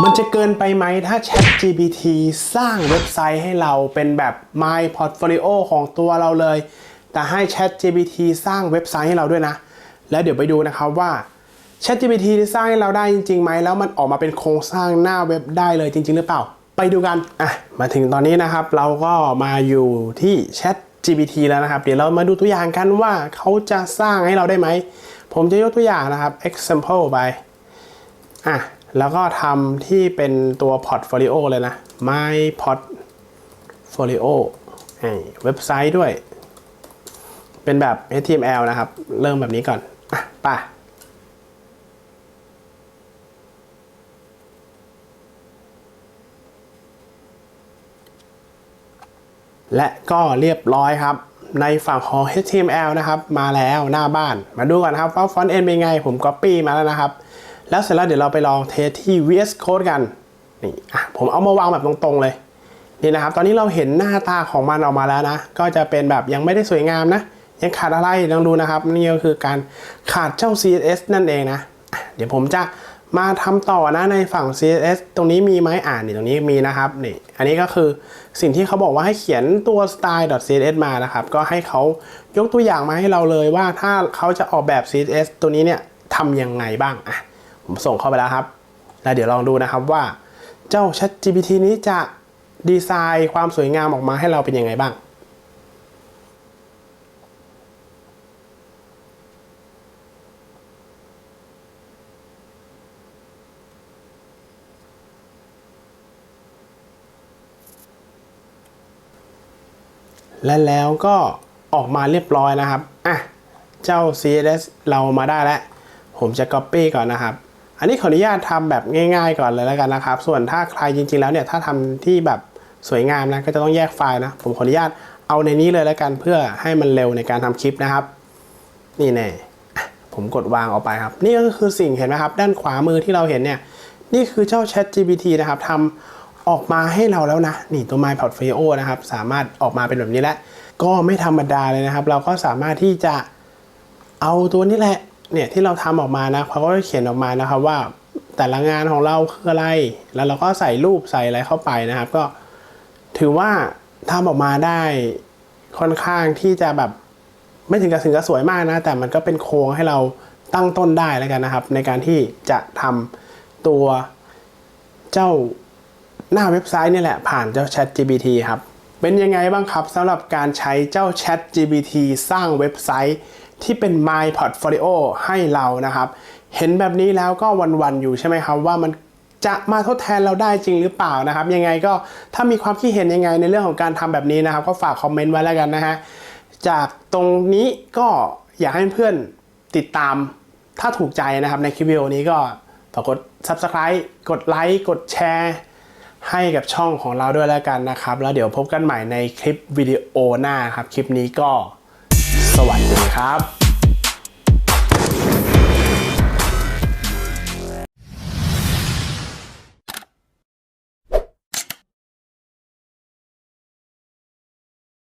มันจะเกินไปไหมถ้า Chat GPT สร้างเว็บไซต์ให้เราเป็นแบบ My Portfolio ของตัวเราเลย แต่ให้ Chat GPT สร้างเว็บไซต์ให้เราด้วยนะ แล้วเดี๋ยวไปดูนะครับว่า Chat GPT ที่สร้างให้เราได้จริงๆไหมแล้วมันออกมาเป็นโครงสร้างหน้าเว็บได้เลยจริง ๆ หรือเปล่า ไปดูกันอะมาถึงตอนนี้นะครับ เราก็มาอยู่ที่ Chat GPT แล้วนะครับ เดี๋ยวเรามาดูตัวอย่างกันว่าเขาจะสร้างให้เราได้ไหม ผมจะยกตัวอย่างนะครับ example ไปอะ แล้วก็ทำที่เป็นตัว portfolio เลยนะ my portfolio ไอ้เว็บไซต์ด้วย เป็นแบบ HTML นะครับ เริ่มแบบนี้ก่อน อะป่ะและก็เรียบร้อยครับ ในฝั่งของ HTML นะครับ มาแล้วหน้าบ้านมาดูกันครับว่าฟอนต์ end เป็นไง ผม copy มาแล้วนะครับ แล้วเสร็จแล้วเดี๋ยวเราไปลองเทสที่ VS Code กันนี่อะผมเอามาวางแบบตรงๆเลยนี่นะครับ ตอนนี้เราเห็นหน้าตาของมันออกมาแล้วนะ ก็จะเป็นแบบยังไม่ได้สวยงามนะ ยังขาดอะไรลองดูนะครับ นี่ก็คือการขาดเจ้า CSS นั่นเองนะอะเดี๋ยวผมจะมาทำต่อนะในฝั่ง CSS ตรงนี้มีไหมอ่านนี่ตรงนี้มีนะครับนี่อันนี้ก็คือสิ่งที่เขาบอกว่าให้เขียนตัว style.css มานะครับ ก็ให้เขายกตัวอย่างมาให้เราเลยว่าถ้าเขาจะออกแบบ CSS ตัวนี้เนี่ยทำยังไงบ้างอะ ผมส่งเข้าไปแล้วครับ แล้วเดี๋ยวลองดูนะครับว่า เจ้า Chat GPT นี้จะดีไซน์ความสวยงามออกมาให้เราเป็นยังไงบ้างและแล้วก็ออกมาเรียบร้อยนะครับ อะ เจ้า CSS เรามาได้แล้ว ผมจะ Copy ก่อนนะครับ อันนี้ขออนุญาตทำแบบง่าย ๆ ก่อนเลยแล้วกันนะครับ ส่วนถ้าใครจริง ๆ แล้วเนี่ยถ้าทำที่แบบสวยงามนะก็จะต้องแยกไฟล์นะ ผมขออนุญาตเอาในนี้เลยแล้วกันเพื่อให้มันเร็วในการทำคลิปนะครับ นี่แน่ผมกดวางออกไปครับ นี่ก็คือสิ่งเห็นไหมครับ ด้านขวามือที่เราเห็นเนี่ยนี่คือเจ้า Chat GPT นะครับทำออกมาให้เราแล้วนะ นี่ตัว My Portfolio นะครับ สามารถออกมาเป็นแบบนี้แล้ว ก็ไม่ธรรมดาเลยนะครับ เราก็สามารถที่จะเอาตัวนี้แหละ เนี่ยที่เราทำออกมานะเขาก็เขียนออกมานะครับว่าแต่ละงานของเราคืออะไร แล้วเราก็ใส่รูปใส่อะไรเข้าไปนะครับ ก็ถือว่าทำออกมาได้ค่อนข้างที่จะแบบไม่ถึงกับถึงกับสวยมากนะ แต่มันก็เป็นโครงให้เราตั้งต้นได้แล้วกันนะครับ ในการที่จะทำตัวเจ้าหน้าเว็บไซต์นี่แหละผ่านเจ้า Chat GPT ครับ เป็นยังไงบ้างครับสำหรับการใช้เจ้า Chat GPT สร้างเว็บไซต์ ที่เป็น My Portfolio ให้เรานะครับ เห็นแบบนี้แล้วก็วันๆอยู่ใช่ไหมครับว่ามันจะมาทดแทนเราได้จริงหรือเปล่านะครับ ยังไงก็ถ้ามีความคิดเห็นยังไงในเรื่องของการทำแบบนี้นะครับ ก็ฝากคอมเมนต์ไว้แล้วกันนะฮะจากตรงนี้ก็อยากให้เพื่อนติดตามถ้าถูกใจนะครับในคลิปวิดีโอนี้ก็ฝากกด Subscribe กดไลค์กดแชร์ให้กับช่องของเราด้วยแล้วกันนะครับ แล้วเดี๋ยวพบกันใหม่ในคลิปวิดีโอหน้าครับ คลิปนี้ก็ สวัสดีครับ